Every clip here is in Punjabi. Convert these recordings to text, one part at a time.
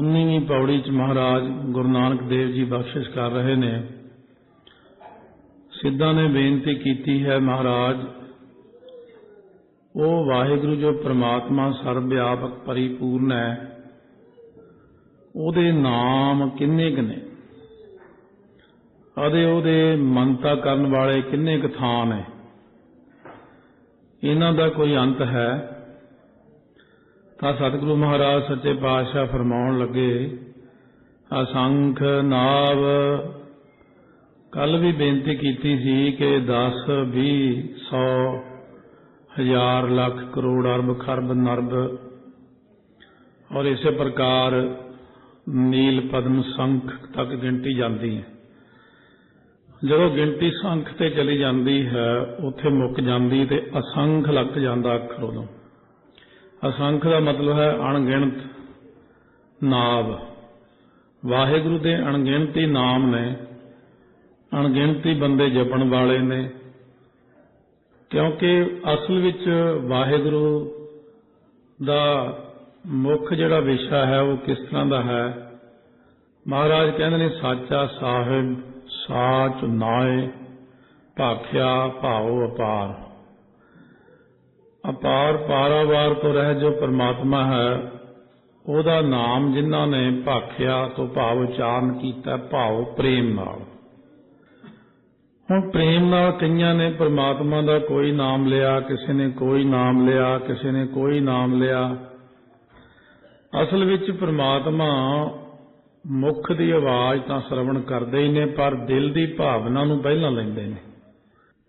19ਵੀਂ ਪੌੜੀ ਚ ਮਹਾਰਾਜ ਗੁਰੂ ਨਾਨਕ ਦੇਵ ਜੀ ਬਖਸ਼ਿਸ਼ ਕਰ ਰਹੇ ਨੇ। ਸਿੱਧਾਂ ਨੇ ਬੇਨਤੀ ਕੀਤੀ ਹੈ ਮਹਾਰਾਜ, ਉਹ ਵਾਹਿਗੁਰੂ ਜੋ ਪ੍ਰਮਾਤਮਾ ਸਰਬ ਵਿਆਪਕ ਪਰਿਪੂਰਨ ਹੈ, ਉਹਦੇ ਨਾਮ ਕਿੰਨੇ ਕੁ ਨੇ? ਅਤੇ ਉਹਦੇ ਮੰਤਾ ਕਰਨ ਵਾਲੇ ਕਿੰਨੇ ਕੁ ਥਾਂ ਨੇ? ਇਹਨਾਂ ਦਾ ਕੋਈ ਅੰਤ ਹੈ? ਤਾਂ ਸਤਿਗੁਰੂ ਮਹਾਰਾਜ ਸੱਚੇ ਪਾਤਸ਼ਾਹ ਫਰਮਾਉਣ ਲੱਗੇ ਅਸੰਖ ਨਾਵ। ਕੱਲ ਵੀ ਬੇਨਤੀ ਕੀਤੀ ਸੀ ਕਿ 10 20 100 ਹਜ਼ਾਰ, ਲੱਖ, ਕਰੋੜ ਅਰਬ, ਖਰਬ, ਨਰਬ ਔਰ ਇਸੇ ਪ੍ਰਕਾਰ ਨੀਲ ਪਦਮ ਸੰਖ ਤੱਕ ਗਿਣਤੀ ਜਾਂਦੀ ਹੈ। ਜਦੋਂ ਗਿਣਤੀ ਸੰਖ ਤੇ ਚਲੀ ਜਾਂਦੀ ਹੈ, ਉੱਥੇ ਮੁੱਕ ਜਾਂਦੀ ਤੇ ਅਸੰਖ ਲੱਗ ਜਾਂਦਾ ਅੱਖਰ ਉਦੋਂ। ਅਸੰਖ ਦਾ ਮਤਲਬ ਹੈ ਅਣਗਿਣਤ ਨਾਮ ਵਾਹਿਗੁਰੂ ਦੇ ਅਣਗਿਣਤੀ ਨਾਮ ਨੇ, ਅਣਗਿਣਤੀ ਬੰਦੇ ਜਪਣ ਵਾਲੇ ਨੇ। ਕਿਉਂਕਿ ਅਸਲ ਵਿੱਚ ਵਾਹਿਗੁਰੂ ਦਾ ਮੁੱਖ ਜਿਹੜਾ ਵਿਸ਼ਾ ਹੈ, ਉਹ ਕਿਸ ਤਰ੍ਹਾਂ ਦਾ ਹੈ? ਮਹਾਰਾਜ ਕਹਿੰਦੇ ਨੇ, ਸਾਚਾ ਸਾਹਿਬ, ਸਾਚ ਨਾਏ, ਭਾਖਿਆ ਭਾਉ ਅਪਾਰ। ਅਪਾਰ ਪਾਰਾਵਾਰ ਤੋਂ ਰਹਿ ਜੋ ਪਰਮਾਤਮਾ ਹੈ, ਉਹਦਾ ਨਾਮ ਜਿਨ੍ਹਾਂ ਨੇ ਭਾਖਿਆ ਤੋਂ ਭਾਵ ਉਚਾਰਨ ਕੀਤਾ, ਭਾਵ ਪ੍ਰੇਮ ਨਾਲ। ਹੁਣ ਪ੍ਰੇਮ ਨਾਲ ਕਈਆਂ ਨੇ ਪਰਮਾਤਮਾ ਦਾ ਕੋਈ ਨਾਮ ਲਿਆ, ਕਿਸੇ ਨੇ ਕੋਈ ਨਾਮ ਲਿਆ, ਕਿਸੇ ਨੇ ਕੋਈ ਨਾਮ ਲਿਆ। ਅਸਲ ਵਿੱਚ ਪਰਮਾਤਮਾ ਮੁਖ ਦੀ ਆਵਾਜ਼ ਤਾਂ ਸ਼ਰਵਣ ਕਰਦੇ ਹੀ ਨੇ, ਪਰ ਦਿਲ ਦੀ ਭਾਵਨਾ ਨੂੰ ਪਹਿਲਾਂ ਲੈਂਦੇ ਨੇ।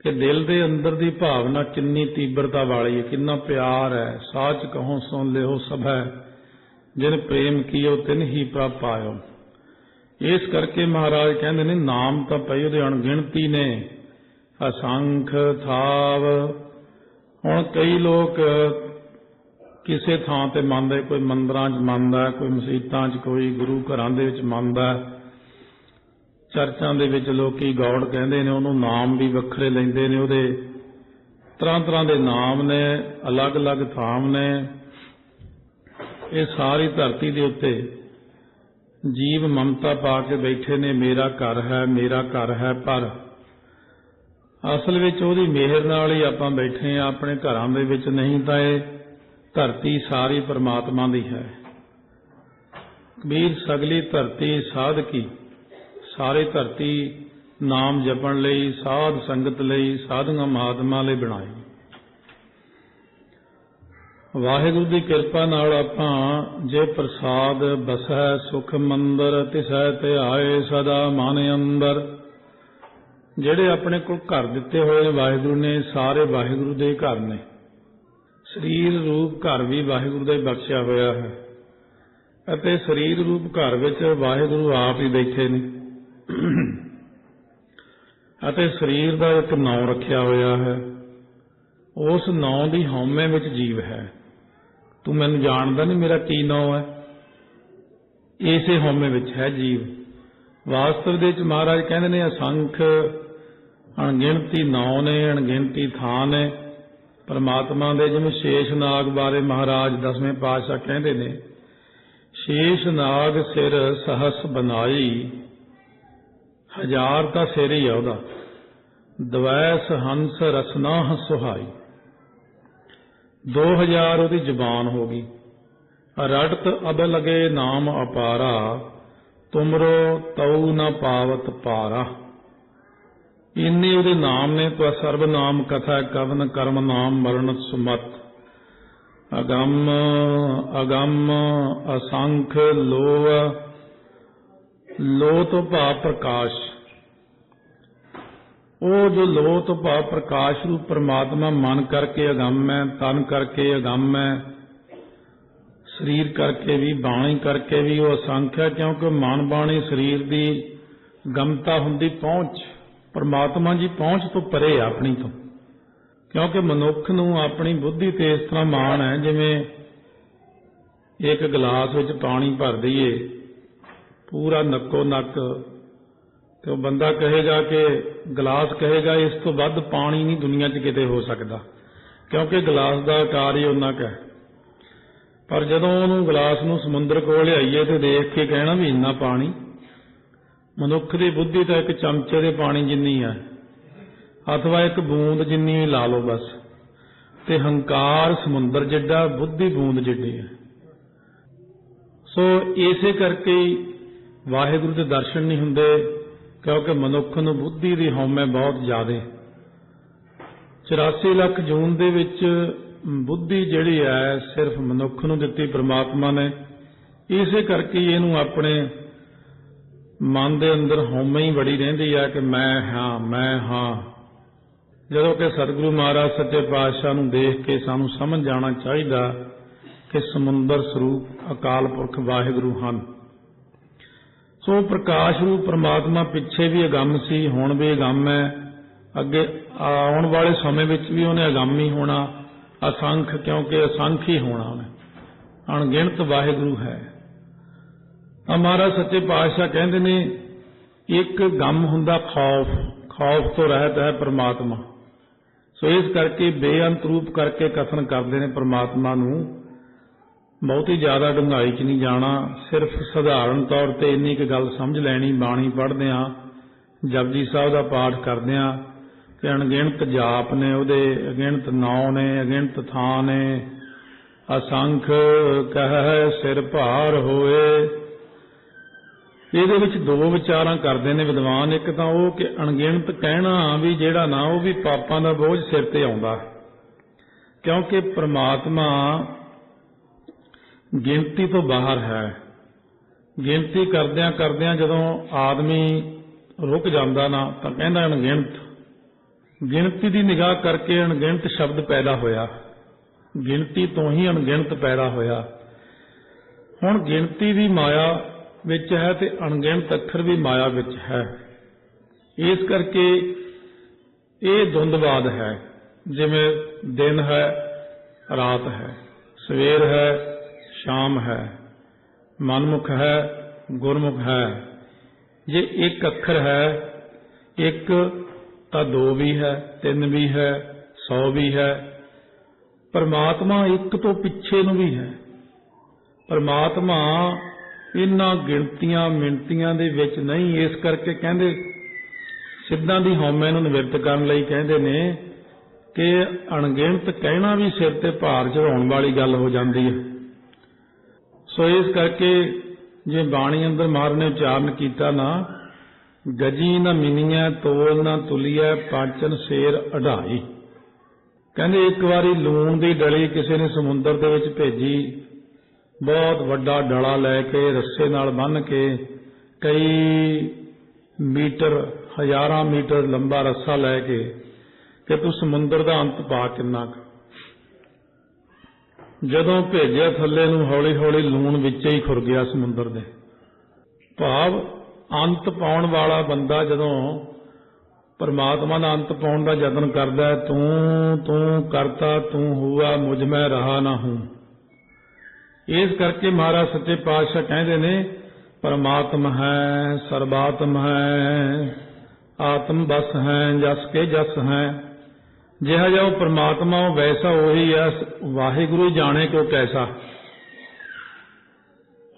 ਕਿ ਦਿਲ ਦੇ ਅੰਦਰ ਦੀ ਭਾਵਨਾ ਕਿੰਨੀ ਤੀਬਰਤਾ ਵਾਲੀ ਹੈ, ਕਿੰਨਾ ਪਿਆਰ ਹੈ, ਸਾਚ ਕਹੋ, ਸੁਣ ਲਿਓ, ਸਭੈ ਜਿਨ ਪ੍ਰੇਮ ਕੀਓ, ਤਿਨ ਹੀ ਪ੍ਰਭ ਪਾਇਓ। ਇਸ ਕਰਕੇ ਮਹਾਰਾਜ ਕਹਿੰਦੇ ਨੇ, ਨਾਮ ਤਾਂ ਪਈ ਉਹਦੇ ਅਣਗਿਣਤੀ ਨੇ। ਅਸੰਖ ਥਾਵ। ਹੁਣ ਕਈ ਲੋਕ ਕਿਸੇ ਥਾਂ ਤੇ ਮੰਨਦੇ, ਕੋਈ ਮੰਦਰਾਂ 'ਚ ਮੰਨਦਾ, ਕੋਈ ਮਸੀਤਾਂ 'ਚ, ਕੋਈ ਗੁਰੂ ਘਰਾਂ ਦੇ ਵਿੱਚ ਮੰਨਦਾ। ਚਰਚਾਂ ਦੇ ਵਿੱਚ ਲੋਕੀ ਗੌੜ ਕਹਿੰਦੇ ਨੇ, ਉਹਨੂੰ ਨਾਮ ਵੀ ਵੱਖਰੇ ਲੈਂਦੇ ਨੇ ਉਹਦੇ। ਤਰ੍ਹਾਂ ਤਰ੍ਹਾਂ ਦੇ ਨਾਮ ਨੇ ਅਲੱਗ-ਅਲੱਗ ਥਾਮ ਨੇ। ਇਹ ਸਾਰੀ ਧਰਤੀ ਦੇ ਉੱਤੇ ਜੀਵ ਮਮਤਾ ਪਾ ਕੇ ਬੈਠੇ ਨੇ, ਮੇਰਾ ਘਰ ਹੈ, ਮੇਰਾ ਘਰ ਹੈ, ਪਰ ਅਸਲ ਵਿੱਚ ਉਹਦੀ ਮਿਹਰ ਨਾਲ ਹੀ ਆਪਾਂ ਬੈਠੇ ਆ ਆਪਣੇ ਘਰਾਂ ਦੇ ਵਿੱਚ ਨਹੀਂ ਤਾਂ ਇਹ ਧਰਤੀ ਸਾਰੀ ਪਰਮਾਤਮਾ ਦੀ ਹੈ। ਕਬੀਰ ਸਗਲੀ ਧਰਤੀ ਸਾਧ ਕੀ? ਸਾਰੇ ਧਰਤੀ ਨਾਮ ਜਪਣ ਲਈ, ਸਾਧ ਸੰਗਤ ਲਈ, ਸਾਧੂਆਂ ਮਹਾਤਮਾ ਲਈ ਬਣਾਈ ਵਾਹਿਗੁਰੂ ਦੀ ਕਿਰਪਾ ਨਾਲ ਆਪਾਂ ਜੇ ਪ੍ਰਸਾਦ ਬਸੈ, ਸੁਖ ਮੰਦਰ, ਤਿਸੈ ਤੇ ਆਏ ਸਦਾ ਮਨ ਅੰਦਰ। ਜਿਹੜੇ ਆਪਣੇ ਕੋਲ ਘਰ ਦਿੱਤੇ ਹੋਏ ਵਾਹਿਗੁਰੂ ਨੇ, ਸਾਰੇ ਵਾਹਿਗੁਰੂ ਦੇ ਘਰ ਨੇ। ਸਰੀਰ ਰੂਪ ਘਰ ਵੀ ਵਾਹਿਗੁਰੂ ਦਾ ਹੀ ਬਖਸ਼ਿਆ ਹੋਇਆ ਹੈ। ਅਤੇ ਸਰੀਰ ਰੂਪ ਘਰ ਵਿੱਚ ਵਾਹਿਗੁਰੂ ਆਪ ਹੀ ਬੈਠੇ ਨੇ। ਅਤੇ ਸਰੀਰ ਦਾ ਇੱਕ ਨਾਮ ਰੱਖਿਆ ਹੋਇਆ ਹੈ। ਉਸ ਨਾਮ ਦੀ ਹਉਮੈ ਵਿੱਚ ਜੀਵ ਹੈ। ਤੂੰ ਮੈਨੂੰ ਜਾਣਦਾ ਨਹੀਂ ਮੇਰਾ ਕੀ ਨਾਮ ਹੈ? ਇਸੇ ਹਉਮੈ ਵਿੱਚ ਹੈ ਜੀਵ। ਵਾਸਤਵ ਦੇ ਵਿੱਚ ਮਹਾਰਾਜ ਕਹਿੰਦੇ ਨੇ, ਅਸੰਖ ਅਣਗਿਣਤੀ ਨਾਮ ਨੇ, ਅਣਗਿਣਤੀ ਥਾਂ ਨੇ। ਪਰਮਾਤਮਾ ਦੇ ਜਿਵੇਂ ਸ਼ੇਸ਼ ਨਾਗ ਬਾਰੇ ਮਹਾਰਾਜ ਦਸਵੇਂ ਪਾਤਸ਼ਾਹ ਕਹਿੰਦੇ ਨੇ, ਸ਼ੇਸ਼ ਨਾਗ ਸਿਰ ਸਹਸ ਬਨਾਈ ਹਜ਼ਾਰ ਤਾਂ ਸਿਰ ਹੀ ਆ ਉਹਦਾ। ਦਵੈਸ, ਹੰਸ ਰਸਨਾ ਸੁਹਾਈ। 2000 ਉਹਦੀ ਜ਼ੁਬਾਨ ਹੋ ਗਈ। ਰੜਤ ਅਬ ਲਗੇ ਨਾਮ ਅਪਾਰਾ, ਤੁਮਰੋ ਤਉ ਨ ਪਾਵਤ ਪਾਰਾ। ਇੰਨੇ ਉਹਦੇ ਨਾਮ ਨੇ ਤੋ ਸਰਬ ਨਾਮ ਕਥਾ ਕਵਨ ਕਰਮ ਨਾਮ ਮਰਨ ਸੁਮਤ। ਅਗੰਮ ਅਗੰਮ, ਅਸੰਖ ਲੋਹ ਲੋ ਤੋਂ ਭਾਵ ਪ੍ਰਕਾਸ਼। ਉਹ ਜੋ ਲੋ ਤੋਂ ਭਾਵ ਪ੍ਰਕਾਸ਼ ਰੂਪ ਪ੍ਰਮਾਤਮਾ ਮਨ ਕਰਕੇ ਅਗੰਮ ਹੈ, ਤਨ ਕਰਕੇ ਅਗੰਮ ਹੈ, ਸਰੀਰ ਕਰਕੇ ਵੀ, ਬਾਣੀ ਕਰਕੇ ਵੀ ਉਹ ਅਸੰਖ ਹੈ, ਕਿਉਂਕਿ ਮਨ ਬਾਣੀ ਸਰੀਰ ਦੀ ਗਮਤਾ ਹੁੰਦੀ ਪਹੁੰਚ। ਪਰਮਾਤਮਾ ਜੀ ਪਹੁੰਚ ਤੋਂ ਪਰੇ ਆ ਆਪਣੀ ਤੋਂ। ਕਿਉਂਕਿ ਮਨੁੱਖ ਨੂੰ ਆਪਣੀ ਬੁੱਧੀ ਤੇ ਇਸ ਤਰ੍ਹਾਂ ਮਾਣ ਹੈ, ਜਿਵੇਂ ਇੱਕ ਗਲਾਸ ਵਿੱਚ ਪਾਣੀ ਭਰ ਦਈਏ ਪੂਰਾ ਨੱਕੋ ਨੱਕ ਤੇ ਉਹ ਬੰਦਾ ਕਹੇਗਾ ਕਿ ਗਲਾਸ ਕਹੇਗਾ ਇਸ ਤੋਂ ਵੱਧ ਪਾਣੀ ਨਹੀਂ ਦੁਨੀਆ 'ਚ ਕਿਤੇ ਹੋ ਸਕਦਾ। ਕਿਉਂਕਿ ਗਲਾਸ ਦਾ ਆਕਾਰ ਹੀ ਉਹਨਾਂ ਹੈ। ਪਰ ਜਦੋਂ ਉਹਨੂੰ ਗਲਾਸ ਨੂੰ ਸਮੁੰਦਰ ਕੋਲ ਲਿਆਈਏ ਤੇ ਦੇਖ ਕੇ ਕਹਿਣਾ ਵੀ ਇੰਨਾ ਪਾਣੀ, ਮਨੁੱਖ ਦੀ ਬੁੱਧੀ ਤਾਂ ਇੱਕ ਚਮਚੇ ਦੇ ਪਾਣੀ ਜਿੰਨੀ ਹੈ। ਅਥਵਾ ਇੱਕ ਬੂੰਦ ਜਿੰਨੀ ਲਾ ਲਓ ਬਸ। ਤੇ ਹੰਕਾਰ ਸਮੁੰਦਰ ਜਿੱਡਾ, ਬੁੱਧੀ ਬੂੰਦ ਜਿੱਡੀ ਹੈ। ਸੋ ਇਸੇ ਕਰਕੇ ਵਾਹਿਗੁਰੂ ਦੇ ਦਰਸ਼ਨ ਨਹੀਂ ਹੁੰਦੇ, ਕਿਉਂਕਿ ਮਨੁੱਖ ਨੂੰ ਬੁੱਧੀ ਦੀ ਹਉਮੈ ਬਹੁਤ ਜ਼ਿਆਦੇ। 84 ਲੱਖ ਜੂਨ ਦੇ ਵਿੱਚ ਬੁੱਧੀ ਜਿਹੜੀ ਹੈ, ਸਿਰਫ ਮਨੁੱਖ ਨੂੰ ਦਿੱਤੀ, ਪ੍ਰਮਾਤਮਾ ਨੇ। ਇਸੇ ਕਰਕੇ ਇਹਨੂੰ ਆਪਣੇ ਮਨ ਦੇ ਅੰਦਰ ਹਉਮੈ ਹੀ ਬੜੀ ਰਹਿੰਦੀ ਹੈ ਕਿ ਮੈਂ ਹਾਂ ਮੈਂ ਹਾਂ। ਜਦੋਂ ਕਿ ਸਤਿਗੁਰੂ ਮਹਾਰਾਜ ਸੱਚੇ ਪਾਤਸ਼ਾਹ ਨੂੰ ਦੇਖ ਕੇ ਸਾਨੂੰ ਸਮਝ ਜਾਣਾ ਚਾਹੀਦਾ ਕਿ ਸਮੁੰਦਰ ਸਰੂਪ ਅਕਾਲ ਪੁਰਖ ਵਾਹਿਗੁਰੂ ਹਨ। ਸੋ ਪ੍ਰਕਾਸ਼ ਰੂਪ ਪ੍ਰਮਾਤਮਾ ਪਿੱਛੇ ਵੀ ਅਗੰਮ ਸੀ, ਹੁਣ ਵੀ ਅਗੰਮ ਹੈ। ਅੱਗੇ ਆਉਣ ਵਾਲੇ ਸਮੇਂ ਵਿੱਚ ਵੀ ਉਹਨੇ ਅਗੰਮ ਹੀ ਹੋਣਾ, ਅਸੰਖ, ਕਿਉਂਕਿ ਅਸੰਖ ਹੀ ਹੋਣਾ ਉਹਨੇ। ਅਣਗਿਣਤ ਵਾਹਿਗੁਰੂ ਹੈ। ਤਾਂ ਮਹਾਰਾਜ ਸੱਚੇ ਪਾਤਸ਼ਾਹ ਕਹਿੰਦੇ ਨੇ, ਇੱਕ ਗਮ ਹੁੰਦਾ ਖੌਫ ਖੌਫ ਤੋਂ ਰਹਿਤ ਹੈ ਪ੍ਰਮਾਤਮਾ। ਸੋ ਇਸ ਕਰਕੇ ਬੇਅੰਤ ਰੂਪ ਕਰਕੇ ਕਥਨ ਕਰਦੇ ਨੇ ਪ੍ਰਮਾਤਮਾ ਨੂੰ। ਬਹੁਤੀ ਜ਼ਿਆਦਾ ਡੂੰਘਾਈ 'ਚ ਨਹੀਂ ਜਾਣਾ, ਸਿਰਫ ਸਧਾਰਨ ਤੌਰ ਤੇ ਇੰਨੀ ਕੁ ਗੱਲ ਸਮਝ ਲੈਣੀ, ਬਾਣੀ ਪੜ੍ਹਦੇ ਆ ਜਪਜੀ ਸਾਹਿਬ ਦਾ ਪਾਠ ਕਰਦੇ ਆ ਕਿ ਅਣਗਿਣਤ ਜਾਪ ਨੇ ਉਹਦੇ, ਅਗਿਣਤ ਨਾਉ ਨੇ, ਅਗਿਣਤ ਥਾਂ ਨੇ, ਅਸੰਖ ਕਹਿ ਸਿਰ ਭਾਰ ਹੋਏ। ਇਹਦੇ ਵਿੱਚ ਦੋ ਵਿਚਾਰਾਂ ਕਰਦੇ ਨੇ ਵਿਦਵਾਨ, ਇੱਕ ਤਾਂ ਉਹ ਕਿ ਅਣਗਿਣਤ ਕਹਿਣਾ ਵੀ ਜਿਹੜਾ ਨਾ, ਉਹ ਵੀ ਪਾਪਾਂ ਦਾ ਬੋਝ ਸਿਰ ਤੇ ਆਉਂਦਾ। ਕਿਉਂਕਿ ਪ੍ਰਮਾਤਮਾ ਗਿਣਤੀ ਤੋਂ ਬਾਹਰ ਹੈ। ਗਿਣਤੀ ਕਰਦਿਆਂ ਕਰਦਿਆਂ ਜਦੋਂ ਆਦਮੀ ਰੁਕ ਜਾਂਦਾ ਨਾ, ਤਾਂ ਕਹਿੰਦਾ ਅਣਗਿਣਤ। ਗਿਣਤੀ ਦੀ ਨਿਗਾਹ ਕਰਕੇ ਅਣਗਿਣਤ ਸ਼ਬਦ ਪੈਦਾ ਹੋਇਆ। ਗਿਣਤੀ ਤੋਂ ਹੀ ਅਣਗਿਣਤ ਪੈਦਾ ਹੋਇਆ। ਹੁਣ ਗਿਣਤੀ ਵੀ ਮਾਇਆ ਵਿੱਚ ਹੈ ਤੇ ਅਣਗਿਣਤ ਅੱਖਰ ਵੀ ਮਾਇਆ ਵਿੱਚ ਹੈ। ਇਸ ਕਰਕੇ ਇਹ ਦੁੰਦਵਾਦ ਹੈ। ਜਿਵੇਂ ਦਿਨ ਹੈ, ਰਾਤ ਹੈ, ਸਵੇਰ ਹੈ ਸ਼ਾਮ ਹੈ, ਮਨਮੁਖ ਹੈ, ਗੁਰਮੁਖ ਹੈ। ਜੇ ਇੱਕ ਅੱਖਰ ਹੈ, ਇੱਕ ਤਾਂ ਦੋ ਵੀ ਹੈ, ਤਿੰਨ ਵੀ ਹੈ 100 ਵੀ ਹੈ। ਪਰਮਾਤਮਾ ਇੱਕ ਤੋਂ ਪਿੱਛੇ ਨੂੰ ਵੀ ਹੈ। ਪਰਮਾਤਮਾ ਇਹਨਾਂ ਗਿਣਤੀਆਂ ਮਿੰਤੀਆਂ ਦੇ ਵਿੱਚ ਨਹੀਂ, ਇਸ ਕਰਕੇ ਕਹਿੰਦੇ, ਸਿੱਧਾਂ ਦੀ ਹਉਮੈ ਨੂੰ ਨਿਵਰਤ ਕਰਨ ਲਈ ਕਹਿੰਦੇ ਨੇ ਕਿ ਅਣਗਿਣਤ ਕਹਿਣਾ ਵੀ ਸਿਰ ਤੇ ਭਾਰ ਚੜਾਉਣ ਵਾਲੀ ਗੱਲ ਹੋ ਜਾਂਦੀ ਹੈ। ਸੋ ਇਸ ਕਰਕੇ ਜੇ ਬਾਣੀ ਅੰਦਰ ਮਾਰ ਨੇ ਉਚਾਰਨ ਕੀਤਾ ਨਾ, ਗਜੀ ਨਾ ਮਿਨੀਆਂ ਤੋਲ ਨਾ ਤੁਲੀਐ, ਪਾਚਨ ਸ਼ੇਰ ਅਢਾਈ। ਕਹਿੰਦੇ ਇੱਕ ਵਾਰੀ ਲੂਣ ਦੀ ਡਲੀ ਕਿਸੇ ਨੇ ਸਮੁੰਦਰ ਦੇ ਵਿੱਚ ਭੇਜੀ, ਬਹੁਤ ਵੱਡਾ ਡਲਾ ਲੈ ਕੇ ਰੱਸੇ ਨਾਲ ਬੰਨ੍ਹ ਕੇ ਕਈ ਮੀਟਰ, ਹਜ਼ਾਰਾਂ ਮੀਟਰ ਲੰਬਾ ਰੱਸਾ ਲੈ ਕੇ, ਕਿ ਤੂੰ ਸਮੁੰਦਰ ਦਾ ਅੰਤ ਪਾ ਕਿੰਨਾ ਕਰ ਜਦੋਂ ਭੇਜਿਆ ਥੱਲੇ ਨੂੰ ਹੌਲੀ ਹੌਲੀ ਲੂਣ ਵਿੱਚ ਹੀ ਖੁਰ ਗਿਆ ਸਮੁੰਦਰ ਦੇ। ਭਾਵ ਅੰਤ ਪਾਉਣ ਵਾਲਾ ਬੰਦਾ ਜਦੋਂ ਪਰਮਾਤਮਾ ਦਾ ਅੰਤ ਪਾਉਣ ਦਾ ਯਤਨ ਕਰਦਾ ਹੈ, ਤੂੰ ਤੂੰ ਕਰਤਾ, ਤੂੰ ਹੁਆ, ਮੁਝ ਮੈਂ ਰਹਾ ਨਾ ਹੂੰ। ਇਸ ਕਰਕੇ ਮਹਾਰਾਜ ਸੱਚੇ ਪਾਤਸ਼ਾਹ ਕਹਿੰਦੇ ਨੇ, ਪਰਮਾਤਮ ਹੈ, ਸਰਬਾਤਮ ਹੈ, ਆਤਮ ਬਸ ਹੈ, ਜਸ ਕੇ ਜਸ ਹੈ। ਜਿਹਾ ਜਿਹਾ ਉਹ ਪਰਮਾਤਮਾ ਉਹ ਵੈਸਾ ਉਹੀ ਆ, ਵਾਹਿਗੁਰੂ ਜਾਣੇ ਕੋ ਕੈਸਾ।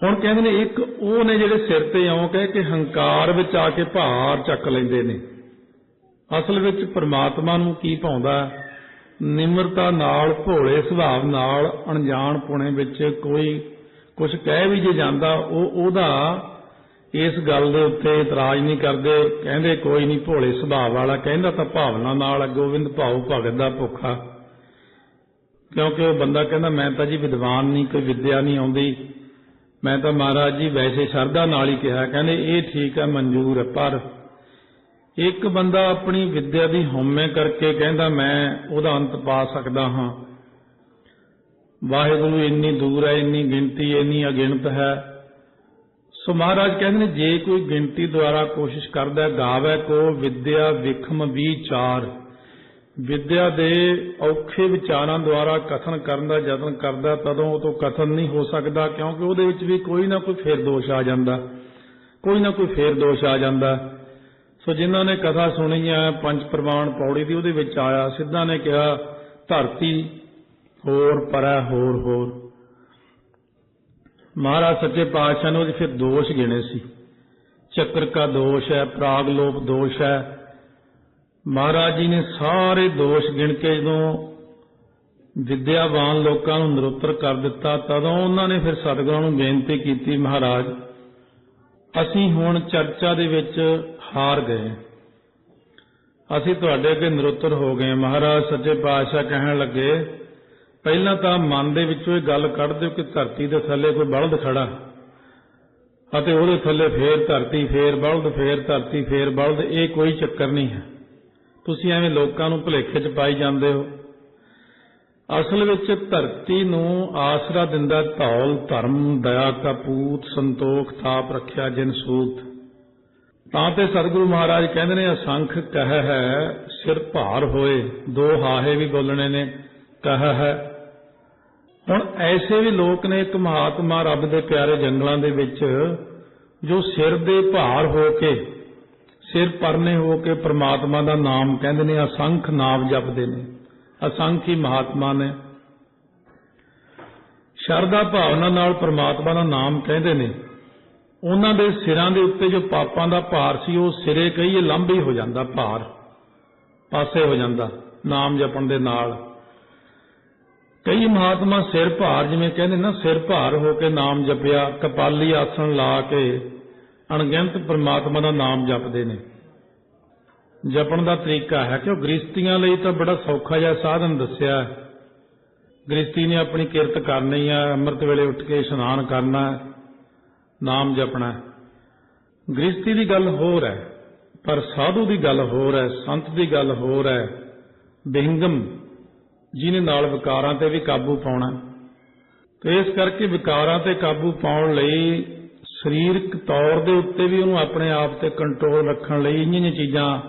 ਹੁਣ ਕਹਿੰਦੇ ਨੇ ਇੱਕ ਉਹ ਨੇ ਜਿਹੜੇ ਸਿਰ ਤੇ ਆਉਂ ਕਹਿ ਕੇ ਹੰਕਾਰ ਵਿੱਚ ਆ ਕੇ ਭਾਰ ਚੱਕ ਲੈਂਦੇ ਨੇ। ਅਸਲ ਵਿੱਚ ਪ੍ਰਮਾਤਮਾ ਨੂੰ ਕੀ ਪਾਉਂਦਾ ਨਿਮਰਤਾ ਨਾਲ, ਭੋਲੇ ਸੁਭਾਵ ਨਾਲ, ਅਣਜਾਣ ਪੁਣੇ ਵਿੱਚ ਕੋਈ ਕੁਝ ਕਹਿ ਵੀ ਜੇ ਜਾਂਦਾ, ਉਹ ਉਹਦਾ ਇਸ ਗੱਲ ਦੇ ਉੱਤੇ ਇਤਰਾਜ਼ ਨਹੀਂ ਕਰਦੇ, ਕਹਿੰਦੇ ਕੋਈ ਨਹੀਂ ਭੋਲੇ ਸੁਭਾਅ ਵਾਲਾ, ਕਹਿੰਦਾ ਤਾਂ ਭਾਵਨਾ ਨਾਲ ਗੋਬਿੰਦ ਭਾਉ ਭਗਤ ਦਾ ਭੁੱਖਾ। ਕਿਉਂਕਿ ਉਹ ਬੰਦਾ ਕਹਿੰਦਾ, ਮੈਂ ਤਾਂ ਜੀ ਵਿਦਵਾਨ ਨਹੀਂ, ਕੋਈ ਵਿਦਿਆ ਨਹੀਂ ਆਉਂਦੀ। ਮੈਂ ਤਾਂ ਮਹਾਰਾਜ ਜੀ ਵੈਸੇ ਸ਼ਰਧਾ ਨਾਲ ਹੀ ਕਿਹਾ, ਕਹਿੰਦੇ ਇਹ ਠੀਕ ਹੈ, ਮਨਜ਼ੂਰ ਹੈ, ਪਰ ਇੱਕ ਬੰਦਾ ਆਪਣੀ ਵਿਦਿਆ ਦੀ ਹਉਮੈ ਕਰਕੇ ਕਹਿੰਦਾ, ਮੈਂ ਉਹਦਾ ਅੰਤ ਪਾ ਸਕਦਾ ਹਾਂ। ਵਾਹਿਗੁਰੂ ਇੰਨੀ ਦੂਰ ਹੈ, ਇੰਨੀ ਗਿਣਤੀ, ਇੰਨੀ ਅਗਿਣਤ ਹੈ। ਸੋ ਮਹਾਰਾਜ ਕਹਿੰਦੇ ਨੇ, ਜੇ ਕੋਈ ਗਿਣਤੀ ਦੁਆਰਾ ਕੋਸ਼ਿਸ਼ ਕਰਦਾ ਗਾਵੇ ਕੋ ਵਿਦਿਆ ਵਿਖਮ ਵਿਚਾਰ। ਵਿਦਿਆ ਦੇ ਔਖੇ ਵਿਚਾਰਾਂ ਦੁਆਰਾ ਕਥਨ ਕਰਨ ਦਾ ਯਤਨ ਕਰਦਾ, ਤਦੋਂ ਉਹ ਤੋਂ ਕਥਨ ਨਹੀਂ ਹੋ ਸਕਦਾ, ਕਿਉਂਕਿ ਉਹਦੇ ਵਿੱਚ ਵੀ ਕੋਈ ਨਾ ਕੋਈ ਫੇਰ ਦੋਸ਼ ਆ ਜਾਂਦਾ। ਕੋਈ ਨਾ ਕੋਈ ਫੇਰ ਦੋਸ਼ ਆ ਜਾਂਦਾ। ਸੋ ਜਿਨ੍ਹਾਂ ਨੇ ਕਥਾ ਸੁਣੀ ਹੈ ਪੰਜ ਪ੍ਰਮਾਣ ਪੌੜੀ ਦੀ ਉਹਦੇ ਵਿੱਚ ਆਇਆ, ਸਿੱਧਾ ਨੇ ਕਿਹਾ, ਧਰਤੀ ਹੋਰ ਪਰੈ ਹੋਰ ਹੋਰ। ਮਹਾਰਾਜ ਸੱਚੇ ਪਾਤਸ਼ਾਹ ਨੇ ਉਹਦੇ ਫਿਰ ਦੋਸ਼ ਗਿਣੇ ਸੀ। ਚੱਕਰ ਕਾ ਦੋਸ਼ ਹੈ, ਪ੍ਰਾਗ ਲੋਪ ਦੋਸ਼ ਹੈ। ਮਹਾਰਾਜ ਜੀ ਨੇ ਸਾਰੇ ਦੋਸ਼ ਗਿਣ ਕੇ ਜਦੋਂ ਵਿਦਿਆਵਾਨ ਲੋਕਾਂ ਨੂੰ ਨਿਰੁੱਤਰ ਕਰ ਦਿੱਤਾ, ਤਦੋਂ ਉਹਨਾਂ ਨੇ ਫਿਰ ਸਤਿਗੁਰਾਂ ਨੂੰ ਬੇਨਤੀ ਕੀਤੀ, ਮਹਾਰਾਜ, ਅਸੀਂ ਹੁਣ ਚਰਚਾ ਦੇ ਵਿੱਚ ਹਾਰ ਗਏ। ਅਸੀਂ ਤੁਹਾਡੇ ਅੱਗੇ ਨਿਰੁੱਤਰ ਹੋ ਗਏ। ਮਹਾਰਾਜ ਸੱਚੇ ਪਾਤਸ਼ਾਹ ਕਹਿਣ ਲੱਗੇ ਪਹਿਲਾਂ ਤਾਂ ਮਨ ਦੇ ਵਿੱਚੋਂ ਇਹ ਗੱਲ ਕੱਢ ਦਿਓ ਕਿ ਧਰਤੀ ਦੇ ਥੱਲੇ ਕੋਈ ਬਲਦ ਖੜਾ। ਅਤੇ ਉਹਦੇ ਥੱਲੇ ਫੇਰ ਧਰਤੀ, ਫੇਰ ਬਲਦ, ਫੇਰ ਧਰਤੀ, ਫੇਰ ਬਲਦ, ਇਹ ਕੋਈ ਚੱਕਰ ਨਹੀਂ ਹੈ। ਤੁਸੀਂ ਐਵੇਂ ਲੋਕਾਂ ਨੂੰ ਭੁਲੇਖੇ 'ਚ ਪਾਈ ਜਾਂਦੇ ਹੋ। ਅਸਲ ਵਿੱਚ ਧਰਤੀ ਨੂੰ ਆਸਰਾ ਦਿੰਦਾ ਧੌਲ, ਧਰਮ, ਦਇਆ ਕਪੂਤ ਸੰਤੋਖ ਥਾਪ ਰੱਖਿਆ ਜਿਨ ਸੂਤ। ਤਾਂ ਤੇ ਸਤਿਗੁਰੂ ਮਹਾਰਾਜ ਕਹਿੰਦੇ ਨੇ, ਅਸੰਖ ਕਹਿ ਹੈ, ਸਿਰ ਭਾਰ ਹੋਏ, ਦੋ ਹਾਹੇ ਵੀ ਬੋਲਣੇ ਨੇ, ਕਹਿ ਹੈ। ਹੁਣ ਐਸੇ ਵੀ ਲੋਕ ਨੇ ਇੱਕ ਮਹਾਤਮਾ ਰੱਬ ਦੇ ਪਿਆਰੇ ਜੰਗਲਾਂ ਦੇ ਵਿੱਚ ਜੋ ਸਿਰ ਦੇ ਭਾਰ ਹੋ ਕੇ, ਸਿਰ ਪਰਨੇ ਹੋ ਕੇ ਪ੍ਰਮਾਤਮਾ ਦਾ ਨਾਮ ਕਹਿੰਦੇ ਨੇ, ਅਸੰਖ ਨਾਮ ਜਪਦੇ ਨੇ, ਅਸੰਖ ਹੀ ਮਹਾਤਮਾ ਨੇ। ਸ਼ਰਧਾ ਭਾਵਨਾ ਨਾਲ ਪ੍ਰਮਾਤਮਾ ਦਾ ਨਾਮ ਕਹਿੰਦੇ ਨੇ। ਉਹਨਾਂ ਦੇ ਸਿਰਾਂ ਦੇ ਉੱਤੇ ਜੋ ਪਾਪਾਂ ਦਾ ਭਾਰ ਸੀ, ਉਹ ਸਿਰੇ ਕਹੀਏ ਲੰਬੀ ਹੋ ਜਾਂਦਾ, ਭਾਰ, ਪਾਸੇ ਹੋ ਜਾਂਦਾ, ਨਾਮ ਜਪਣ ਦੇ ਨਾਲ। ਕਈ ਮਹਾਤਮਾ ਸਿਰ ਭਾਰ, ਜਿਵੇਂ ਕਹਿੰਦੇ ਨਾ, ਸਿਰ ਭਾਰ ਹੋ ਕੇ ਨਾਮ ਜਪਿਆ, ਕਪਾਲੀ ਆਸਣ ਲਾ ਕੇ ਅਣਗਿਣਤ ਪ੍ਰਮਾਤਮਾ ਦਾ ਨਾਮ ਜਪਦੇ ਨੇ। ਜਪਣ ਦਾ ਤਰੀਕਾ ਹੈ ਕਿ ਉਹ ਗ੍ਰਸਤੀਆਂ ਲਈ ਤਾਂ ਬੜਾ ਸੌਖਾ ਜਿਹਾ ਸਾਧਨ ਦੱਸਿਆ ਹੈ। ਗ੍ਰਸਤੀ ਨੇ ਆਪਣੀ ਕਿਰਤ ਕਰਨੀ ਹੈ ਅੰਮ੍ਰਿਤ ਵੇਲੇ ਉੱਠ ਕੇ ਇਸ਼ਨਾਨ ਕਰਨਾ ਨਾਮ ਜਪਣਾ ਹੈ। ਗ੍ਰਸਤੀ ਦੀ ਗੱਲ ਹੋਰ ਹੈ, ਪਰ ਸਾਧੂ ਦੀ ਗੱਲ ਹੋਰ ਹੈ, ਸੰਤ ਦੀ ਗੱਲ ਹੋਰ ਹੈ ਬਿਹੰਗਮ ਜਿਹਨੇ ਨਾਲ ਵਿਕਾਰਾਂ ਤੇ ਵੀ ਕਾਬੂ ਪਾਉਣਾ ਤੇ ਇਸ ਕਰਕੇ ਵਿਕਾਰਾਂ ਤੇ ਕਾਬੂ ਪਾਉਣ ਲਈ ਸਰੀਰਕ ਤੌਰ ਦੇ ਉੱਤੇ ਵੀ ਉਹਨੂੰ ਆਪਣੇ ਆਪ ਤੇ ਕੰਟਰੋਲ ਰੱਖਣ ਲਈ ਇੰਨੀਆਂ ਚੀਜ਼ਾਂ,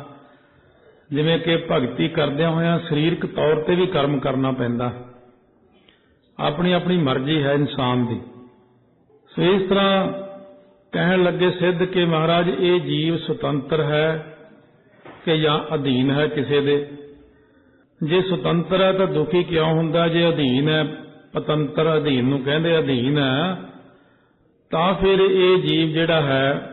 ਜਿਵੇਂ ਕਿ ਭਗਤੀ ਕਰਦਿਆਂ ਹੋਇਆਂ ਸਰੀਰਕ ਤੌਰ ਤੇ ਵੀ ਕਰਮ ਕਰਨਾ ਪੈਂਦਾ। ਆਪਣੀ ਆਪਣੀ ਮਰਜ਼ੀ ਹੈ ਇਨਸਾਨ ਦੀ। ਸੋ ਇਸ ਤਰ੍ਹਾਂ ਕਹਿਣ ਲੱਗੇ ਸਿੱਧ ਕੇ ਮਹਾਰਾਜ, ਇਹ ਜੀਵ ਸੁਤੰਤਰ ਹੈ ਕਿ ਜਾਂ ਅਧੀਨ ਹੈ ਕਿਸੇ ਦੇ? ਜੇ ਸੁਤੰਤਰ ਹੈ ਤਾਂ ਦੁਖੀ ਕਿਉਂ ਹੁੰਦਾ? ਜੇ ਅਧੀਨ ਹੈ, ਪਤੰਤਰ ਅਧੀਨ ਨੂੰ ਕਹਿੰਦੇ ਅਧੀਨ ਹੈ, ਤਾਂ ਫਿਰ ਇਹ ਜੀਵ ਜਿਹੜਾ ਹੈ,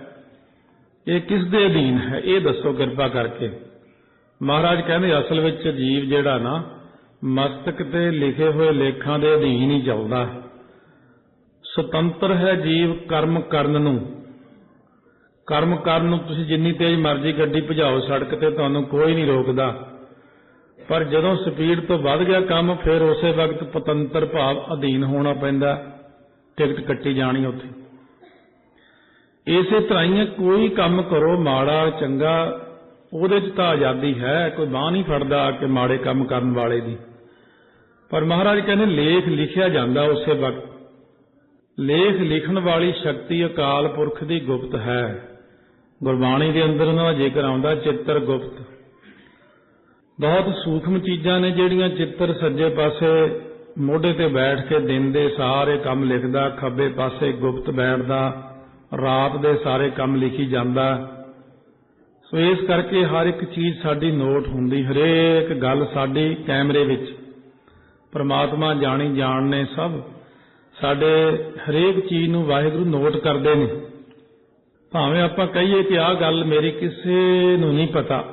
ਇਹ ਕਿਸ ਦੇ ਅਧੀਨ ਹੈ? ਇਹ ਦੱਸੋ ਕਿਰਪਾ ਕਰਕੇ। ਮਹਾਰਾਜ ਕਹਿੰਦੇ ਅਸਲ ਵਿੱਚ ਜੀਵ ਜਿਹੜਾ ਨਾ, ਮਸਤਕ ਤੇ ਲਿਖੇ ਹੋਏ ਲੇਖਾਂ ਦੇ ਅਧੀਨ ਹੀ ਚੱਲਦਾ ਸੁਤੰਤਰ ਹੈ ਜੀਵ ਕਰਮ ਕਰਨ ਨੂੰ। ਕਰਮ ਕਰਨ ਨੂੰ ਤੁਸੀਂ ਜਿੰਨੀ ਤੇਜ਼ ਮਰਜ਼ੀ ਗੱਡੀ ਭਜਾਓ, ਸੜਕ ਤੇ ਤੁਹਾਨੂੰ ਕੋਈ ਨਹੀਂ ਰੋਕਦਾ। ਪਰ ਜਦੋਂ ਸਪੀਡ ਤੋਂ ਵੱਧ ਗਿਆ ਕੰਮ, ਫਿਰ ਉਸੇ ਵਕਤ ਪਤੰਤਰ ਭਾਵ ਅਧੀਨ ਹੋਣਾ ਪੈਂਦਾ, ਟਿਕਟ ਕੱਟੀ ਜਾਣੀ ਉੱਥੇ। ਇਸੇ ਤਰ੍ਹਾਂ ਹੀ ਕੋਈ ਕੰਮ ਕਰੋ, ਮਾੜਾ, ਚੰਗਾ, ਉਹਦੇ 'ਚ ਤਾਂ ਆਜ਼ਾਦੀ ਹੈ, ਕੋਈ ਬਾਹ ਨਹੀਂ ਫੜਦਾ ਕਿ ਮਾੜੇ ਕੰਮ ਕਰਨ ਵਾਲੇ ਦੀ। ਪਰ ਮਹਾਰਾਜ ਕਹਿੰਦੇ, ਲੇਖ ਲਿਖਿਆ ਜਾਂਦਾ ਉਸੇ ਵਕਤ। ਲੇਖ ਲਿਖਣ ਵਾਲੀ ਸ਼ਕਤੀ ਅਕਾਲ ਪੁਰਖ ਦੀ ਗੁਪਤ ਹੈ। ਗੁਰਬਾਣੀ ਦੇ ਅੰਦਰ ਉਹਨਾਂ ਦਾ ਜ਼ਿਕਰ ਆਉਂਦਾ, ਚਿੱਤਰ ਗੁਪਤ। ਬਹੁਤ ਸੂਖਮ ਚੀਜ਼ਾਂ ਨੇ ਜਿਹੜੀਆਂ ਚਿੱਤਰ ਸੱਜੇ ਪਾਸੇ ਮੋਢੇ ਤੇ ਬੈਠ ਕੇ ਦਿਨ ਦੇ ਸਾਰੇ ਕੰਮ ਲਿਖਦਾ, ਖੱਬੇ ਪਾਸੇ ਗੁਪਤ ਬੈਠਦਾ, ਰਾਤ ਦੇ ਸਾਰੇ ਕੰਮ ਲਿਖੀ ਜਾਂਦਾ। ਸੋ ਇਸ ਕਰਕੇ ਹਰ ਇੱਕ ਚੀਜ਼ ਸਾਡੀ ਨੋਟ ਹੁੰਦੀ, ਹਰੇਕ ਗੱਲ ਸਾਡੀ ਕੈਮਰੇ ਵਿੱਚ। ਪਰਮਾਤਮਾ ਜਾਣੀ ਜਾਣ ਨੇ ਸਭ। ਸਾਡੇ ਹਰੇਕ ਚੀਜ਼ ਨੂੰ ਵਾਹਿਗੁਰੂ ਨੋਟ ਕਰਦੇ ਨੇ। ਭਾਵੇਂ ਆਪਾਂ ਕਹੀਏ ਕਿ ਆਹ ਗੱਲ ਮੇਰੀ ਕਿਸੇ ਨੂੰ ਨਹੀਂ ਪਤਾ।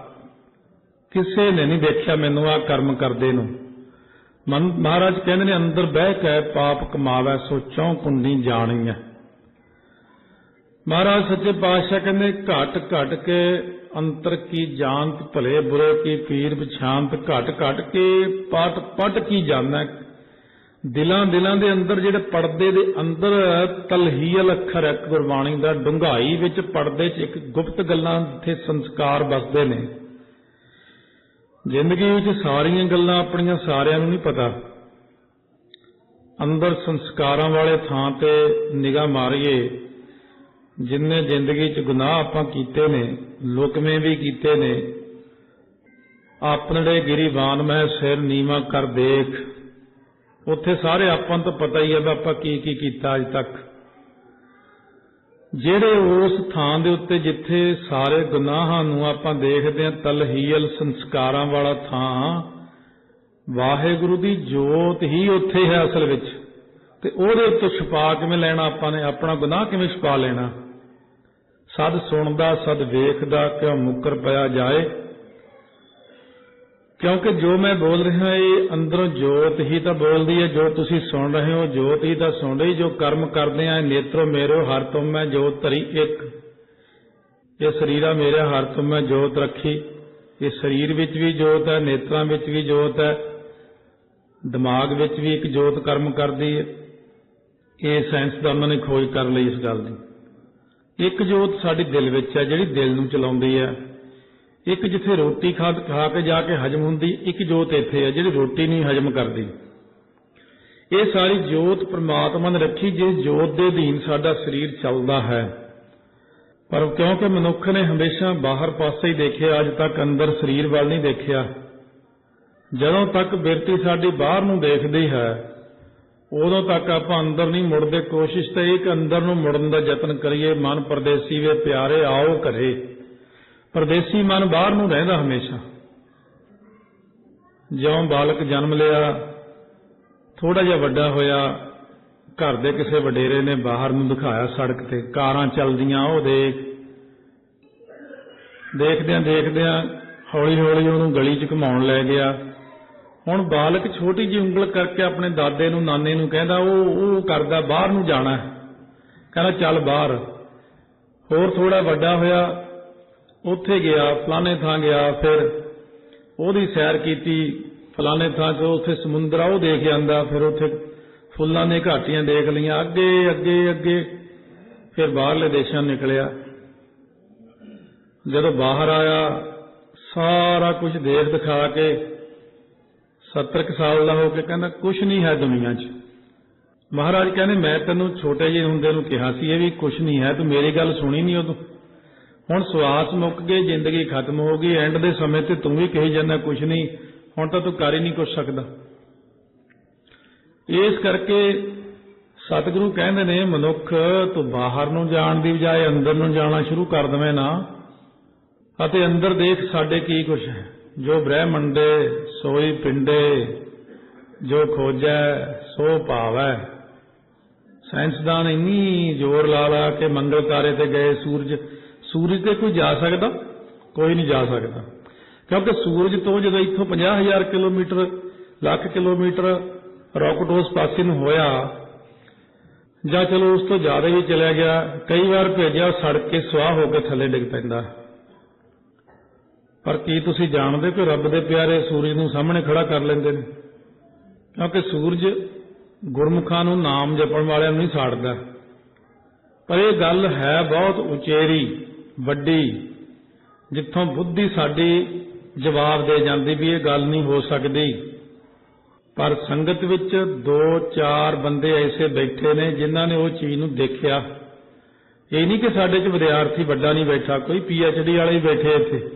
ਕਿਸੇ ਨੇ ਨਹੀਂ ਦੇਖਿਆ ਮੈਨੂੰ ਆਹ ਕਰਮ ਕਰਦੇ ਨੂੰ। ਮਹਾਰਾਜ ਕਹਿੰਦੇ ਨੇ, ਅੰਦਰ ਬਹਿ ਕੇ ਪਾਪ ਕਮਾਵੇ ਸੋ ਚੌਂ ਜਾਣੀ ਹੈ ਮਹਾਰਾਜ ਸੱਚੇ ਪਾਤਸ਼ਾਹ ਕਹਿੰਦੇ, ਘਟ ਘਟ ਕੇ ਅੰਤਰ ਕੀ ਜਾਣਤ ਭਲੇ, ਬੁਰੇ ਕੀ ਪੀਰ ਪਛਾਨਤ ਘਟ ਘਟ ਕੇ ਪਟ ਪਟ ਕੀ ਜਾਣੈ। ਦਿਲਾਂ ਦਿਲਾਂ ਦੇ ਅੰਦਰ ਜਿਹੜੇ ਪਰਦੇ ਦੇ ਅੰਦਰ ਤਲਹੀਲ ਅੱਖਰ ਹੈ ਗੁਰਬਾਣੀ ਦਾ ਡੁੰਗਾਈ ਵਿੱਚ ਪਰਦੇ 'ਚ ਇੱਕ ਗੁਪਤ ਗੱਲਾਂ ਜਿੱਥੇ ਸੰਸਕਾਰ ਵਸਦੇ ਨੇ। ਜ਼ਿੰਦਗੀ ਵਿੱਚ ਸਾਰੀਆਂ ਗੱਲਾਂ ਆਪਣੀਆਂ ਸਾਰਿਆਂ ਨੂੰ ਨਹੀਂ ਪਤਾ। ਅੰਦਰ ਸੰਸਕਾਰਾਂ ਵਾਲੇ ਥਾਂ ਤੇ ਨਿਗਾਹ ਮਾਰੀਏ, ਜਿੰਨੇ ਜ਼ਿੰਦਗੀ 'ਚ ਗੁਨਾਹ ਆਪਾਂ ਕੀਤੇ ਨੇ, ਲੁਕਵੇਂ ਵੀ ਕੀਤੇ ਨੇ, ਆਪਣੇ ਗਿਰੀਬਾਨ ਮੈਂ ਸਿਰ ਨੀਵਾ ਕਰ ਦੇਖ, ਉੱਥੇ ਸਾਰੇ ਆਪਾਂ ਨੂੰ ਤਾਂ ਪਤਾ ਹੀ ਹੈ ਵੀ ਆਪਾਂ ਕੀ ਕੀ ਕੀਤਾ ਅੱਜ ਤੱਕ। ਜਿਹੜੇ ਉਸ ਥਾਂ ਦੇ ਉੱਤੇ ਜਿੱਥੇ ਸਾਰੇ ਗੁਨਾਹਾਂ ਨੂੰ ਆਪਾਂ ਦੇਖਦੇ ਹਾਂ, ਤਲਹੀਲ ਸੰਸਕਾਰਾਂ ਵਾਲਾ ਥਾਂ, ਵਾਹਿਗੁਰੂ ਦੀ ਜੋਤ ਹੀ ਉੱਥੇ ਹੈ ਅਸਲ ਵਿੱਚ। ਤੇ ਉਹਦੇ ਉੱਤੇ ਛੁਪਾ ਕਿਵੇਂ ਲੈਣਾ ਆਪਾਂ ਨੇ? ਆਪਣਾ ਗੁਨਾਹ ਕਿਵੇਂ ਛੁਪਾ ਲੈਣਾ? ਸਦ ਸੁਣਦਾ, ਸਦ ਵੇਖਦਾ, ਕਿਉਂ ਮੁੱਕਰ ਪਿਆ ਜਾਏ? ਕਿਉਂਕਿ ਜੋ ਮੈਂ ਬੋਲ ਰਿਹਾ ਇਹ ਅੰਦਰੋਂ ਜੋਤ ਹੀ ਤਾਂ ਬੋਲਦੀ ਹੈ ਜੋ ਤੁਸੀਂ ਸੁਣ ਰਹੇ ਹੋ, ਜੋਤ ਹੀ ਤਾਂ ਸੁਣ ਰਹੀ ਜੋ ਕਰਮ ਕਰਦੇ ਆ, ਨੇਤਰੋ ਮੇਰੋ ਹਰ ਤੁਮ ਮੈਂ ਜੋਤ ਧਰੀ ਇੱਕ। ਇਹ ਸਰੀਰਾ ਮੇਰਾ ਹਰ ਤੁਮ ਮੈਂ ਜੋਤ ਰੱਖੀ। ਇਹ ਸਰੀਰ ਵਿੱਚ ਵੀ ਜੋਤ ਹੈ, ਨੇਤਰਾਂ ਵਿੱਚ ਵੀ ਜੋਤ ਹੈ, ਦਿਮਾਗ ਵਿੱਚ ਵੀ ਇੱਕ ਜੋਤ ਕਰਮ ਕਰਦੀ ਹੈ ਇਹ ਸਾਇੰਸਦਾਨਾਂ ਨੇ ਖੋਜ ਕਰ ਲਈ ਇਸ ਗੱਲ ਦੀ। ਇੱਕ ਜੋਤ ਸਾਡੇ ਦਿਲ ਵਿੱਚ ਹੈ, ਜਿਹੜੀ ਦਿਲ ਨੂੰ ਚਲਾਉਂਦੀ ਹੈ। ਇੱਕ ਜਿੱਥੇ ਰੋਟੀ ਖਾ ਖਾ ਕੇ ਜਾ ਕੇ ਹਜਮ ਹੁੰਦੀ, ਇੱਕ ਜੋਤ ਇੱਥੇ ਹੈ ਜਿਹੜੀ ਰੋਟੀ ਨਹੀਂ ਹਜਮ ਕਰਦੀ। ਇਹ ਸਾਰੀ ਜੋਤ ਪ੍ਰਮਾਤਮਾ ਨੇ ਰੱਖੀ, ਜਿਸ ਜੋਤ ਦੇ ਅਧੀਨ ਸਾਡਾ ਸਰੀਰ ਚੱਲਦਾ ਹੈ। ਪਰ ਕਿਉਂਕਿ ਮਨੁੱਖ ਨੇ ਹਮੇਸ਼ਾ ਬਾਹਰ ਪਾਸੇ ਹੀ ਦੇਖਿਆ, ਅੱਜ ਤੱਕ ਅੰਦਰ ਸਰੀਰ ਵੱਲ ਨਹੀਂ ਦੇਖਿਆ। ਜਦੋਂ ਤੱਕ ਬਿਰਤੀ ਸਾਡੀ ਬਾਹਰ ਨੂੰ ਦੇਖਦੀ ਹੈ, ਉਦੋਂ ਤੱਕ ਆਪਾਂ ਅੰਦਰ ਨਹੀਂ ਮੁੜਦੇ। ਕੋਸ਼ਿਸ਼ ਤੇ ਇੱਕ ਅੰਦਰ ਨੂੰ ਮੁੜਨ ਦਾ ਯਤਨ ਕਰੀਏ, ਮਨ ਪਰਦੇਸੀ ਵੇ ਪਿਆਰੇ ਆਓ ਘਰੇ। ਪਰਦੇਸੀ ਮਨ ਬਾਹਰ ਨੂੰ ਰਹਿੰਦਾ ਹਮੇਸ਼ਾ। ਜਿਉਂ ਬਾਲਕ ਜਨਮ ਲਿਆ ਥੋੜਾ ਜਿਹਾ ਵੱਡਾ ਹੋਇਆ, ਘਰ ਦੇ ਕਿਸੇ ਵਡੇਰੇ ਨੇ ਬਾਹਰ ਨੂੰ ਦਿਖਾਇਆ ਸੜਕ ਤੇ, ਕਾਰਾਂ ਚੱਲਦੀਆਂ, ਉਹ ਦੇਖ। ਦੇਖਦਿਆਂ ਦੇਖਦਿਆਂ ਹੌਲੀ ਹੌਲੀ ਉਹਨੂੰ ਗਲੀ 'ਚ ਘੁਮਾਉਣ ਲੈ ਗਿਆ। ਹੁਣ ਬਾਲਕ ਛੋਟੀ ਜਿਹੀ ਉਂਗਲ ਕਰਕੇ ਆਪਣੇ ਦਾਦੇ ਨੂੰ, ਨਾਨੇ ਨੂੰ ਕਹਿੰਦਾ, ਉਹ ਉਹ ਕਰਦਾ, ਬਾਹਰ ਨੂੰ ਜਾਣਾ ਕਹਿੰਦਾ, ਚੱਲ ਬਾਹਰ। ਹੋਰ ਥੋੜਾ ਵੱਡਾ ਹੋਇਆ ਉੱਥੇ ਗਿਆ, ਫਲਾਣੇ ਥਾਂ ਗਿਆ, ਫਿਰ ਉਹਦੀ ਸੈਰ ਕੀਤੀ, ਫਲਾਣੇ ਥਾਂ 'ਚ ਉੱਥੇ ਸਮੁੰਦਰ ਆ ਉਹ ਦੇਖ ਜਾਂਦਾ ਫਿਰ ਉੱਥੇ ਫੁੱਲਾਂ ਦੀਆਂ ਘਾਟੀਆਂ ਦੇਖ ਲਈਆਂ, ਅੱਗੇ ਅੱਗੇ ਅੱਗੇ, ਫਿਰ ਬਾਹਰਲੇ ਦੇਸ਼ਾਂ ਨਿਕਲਿਆ। ਜਦੋਂ ਬਾਹਰ ਆਇਆ, ਸਾਰਾ ਕੁਝ ਦੇਖ ਦਿਖਾ ਕੇ 70 ਕੁ ਸਾਲ ਦਾ ਹੋ ਕੇ ਕਹਿੰਦਾ ਕੁਝ ਨਹੀਂ ਹੈ ਦੁਨੀਆ 'ਚ। ਮਹਾਰਾਜ ਕਹਿੰਦੇ, ਮੈਂ ਤੈਨੂੰ ਛੋਟੇ ਜਿਹੇ ਹੁੰਦੇ ਨੂੰ ਕਿਹਾ ਸੀ, ਇਹ ਵੀ ਕੁਝ ਨਹੀਂ ਹੈ, ਤੂੰ ਮੇਰੀ ਗੱਲ ਸੁਣੀ ਨਹੀਂ ਉਦੋਂ। ਹੁਣ ਸਵਾਸ ਮੁੱਕ ਗਏ ਜ਼ਿੰਦਗੀ ਖਤਮ ਹੋ ਗਈ ਐਂਡ ਦੇ ਸਮੇਂ ਤੇ ਤੂੰ ਵੀ ਕਹੀ ਜਾਂਦਾ ਕੁਝ ਨਹੀਂ, ਹੁਣ ਤਾਂ ਤੂੰ ਕਰ ਹੀ ਨਹੀਂ ਕੁਝ ਸਕਦਾ। ਇਸ ਕਰਕੇ ਸਤਿਗੁਰੂ ਕਹਿੰਦੇ ਨੇ, ਮਨੁੱਖ ਤੂੰ ਬਾਹਰ ਨੂੰ ਜਾਣ ਦੀ ਬਜਾਏ ਅੰਦਰ ਨੂੰ ਜਾਣਾ ਸ਼ੁਰੂ ਕਰ ਦਵੇਂ ਨਾ, ਅਤੇ ਅੰਦਰ ਦੇਖ ਸਾਡੇ ਕੀ ਕੁਛ ਹੈ। ਜੋ ਬ੍ਰਹਮੰਡੇ, ਸੋਈ ਪਿੰਡੇ, ਜੋ ਖੋਜੈ, ਸੋ ਭਾਵੈ। ਸਾਇੰਸਦਾਨ ਇੰਨੀ ਜ਼ੋਰ ਲਾ ਲਾ ਕੇ ਮੰਗਲ ਤਾਰੇ ਤੇ ਗਏ ਸੂਰਜ ਸੂਰਜ ਤੇ ਕੋਈ ਜਾ ਸਕਦਾ? ਕੋਈ ਨਹੀਂ ਜਾ ਸਕਦਾ। ਕਿਉਂਕਿ ਸੂਰਜ ਤੋਂ ਜਦੋਂ ਇੱਥੋਂ 50000 ਕਿਲੋਮੀਟਰ, ਲੱਖ ਕਿਲੋਮੀਟਰ ਰਾਕਟ ਉਸ ਪਾਸੇ ਨੂੰ ਹੋਇਆ, ਜਾਂ ਚਲੋ ਉਸ ਤੋਂ ਜ਼ਿਆਦਾ ਹੀ ਚਲਿਆ ਗਿਆ, ਕਈ ਵਾਰ ਭੇਜਿਆ ਸੜ ਕੇ ਸੁਆਹ ਹੋ ਕੇ ਥੱਲੇ ਡਿੱਗ ਪੈਂਦਾ। ਪਰ ਕੀ ਤੁਸੀਂ ਜਾਣਦੇ ਕਿ ਰੱਬ ਦੇ ਪਿਆਰੇ ਸੂਰਜ ਨੂੰ ਸਾਹਮਣੇ ਖੜਾ ਕਰ ਲੈਂਦੇ ਨੇ? ਕਿਉਂਕਿ ਸੂਰਜ ਗੁਰਮੁਖਾਂ ਨੂੰ ਨਾਮ ਜਪਣ ਵਾਲਿਆਂ ਨੂੰ ਨਹੀਂ ਸਾੜਦਾ। ਪਰ ਇਹ ਗੱਲ ਹੈ ਬਹੁਤ ਉਚੇਰੀ। ਵੱਡੀ, ਜਿੱਥੋਂ ਬੁੱਧੀ ਸਾਡੀ ਜਵਾਬ ਦੇ ਜਾਂਦੀ ਵੀ ਇਹ ਗੱਲ ਨਹੀਂ ਹੋ ਸਕਦੀ। ਪਰ ਸੰਗਤ ਵਿੱਚ ਦੋ ਚਾਰ ਬੰਦੇ ਐਸੇ ਬੈਠੇ ਨੇ ਜਿਨ੍ਹਾਂ ਨੇ ਉਹ ਚੀਜ਼ ਨੂੰ ਦੇਖਿਆ। ਇਹ ਨਹੀਂ ਕਿ ਸਾਡੇ 'ਚ ਵਿਦਿਆਰਥੀ ਵੱਡਾ ਨਹੀਂ ਬੈਠਾ, ਕੋਈ ਪੀ ਐਚ ਡੀ ਵਾਲੇ ਹੀ ਬੈਠੇ ਇੱਥੇ।